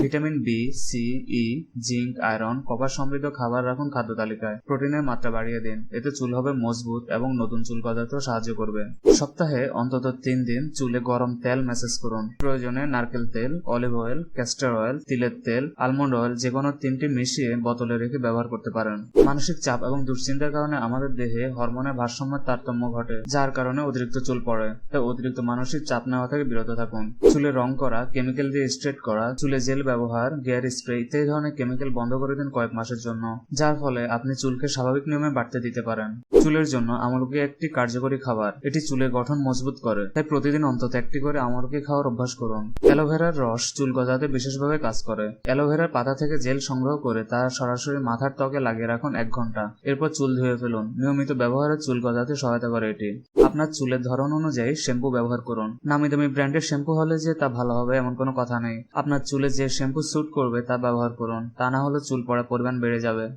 Vitamin B C E zinc, iron, copper সমৃদ্ধ খাবার রাখুন খাদ্য তালিকায়। প্রোটিনের মাত্রা বাড়িয়ে দিন। এতে চুল হবে মজবুত এবং নতুন চুল গজাতেও সাহায্য করবে। সপ্তাহে অন্তত তিন দিন চুলে গরম তেল ম্যাসেজ করুন। প্রয়োজনে নারকেল তেল, অলিভ অয়েল, ক্যাস্টার অয়েল, তিলের তেল, আলমন্ড অয়েল যে কোনো তিনটি মিশিয়ে বোতলে রেখে ব্যবহার করতে পারেন। মানসিক চাপ এবং দুশ্চিন্তার কারণে আমাদের দেহে হরমোনের ভারসাম্যের তারতম্য ঘটে, যার কারণে অতিরিক্ত চুল পড়ে। তাই অতিরিক্ত মানসিক চাপ নেওয়া থেকে বিরত থাকুন। চুলে রং করা, কেমিক্যাল দিয়ে স্ট্রেট করা, চুলে জেল ব্যবহার, গিয়ার স্প্রে ইত্যাদি ধরনের কেমিক্যাল বন্ধ করে দিন কয়েক মাসের জন্য, যার ফলে আপনি চুলকে স্বাভাবিক নিয়মে বাড়তে দিতে পারেন। চুলের জন্য আমলকি একটি কার্যকরী খাবার, এটি চুলের গঠন মজবুত করে, তাই প্রতিদিন অন্তত একটি করে আমলকি খাওয়ার অভ্যাস করুন। অ্যালোভেরার রস চুল গজাতে বিশেষভাবে কাজ করে। অ্যালোভেরার পাতা থেকে জেল সংগ্রহ করে তা সরাসরি মাথার ত্বকে লাগিয়ে রাখুন এক ঘণ্টা। এরপর চুল ধুয়ে ফেলুন। নিয়মিত ব্যবহারে চুল গজাতে সহায়তা করে এটি। আপনার চুলের ধরন অনুযায়ী শ্যাম্পু ব্যবহার করুন। নামি দামি ব্র্যান্ডের শ্যাম্পু হলে যে তা ভালো হবে এমন কোনো কথা নেই। আপনার চুলে যে শ্যাম্পু স্যুট করবে তা ব্যবহার করুন। তা না হলে চুল পড়া পরিমাণ বেড়ে যাবে।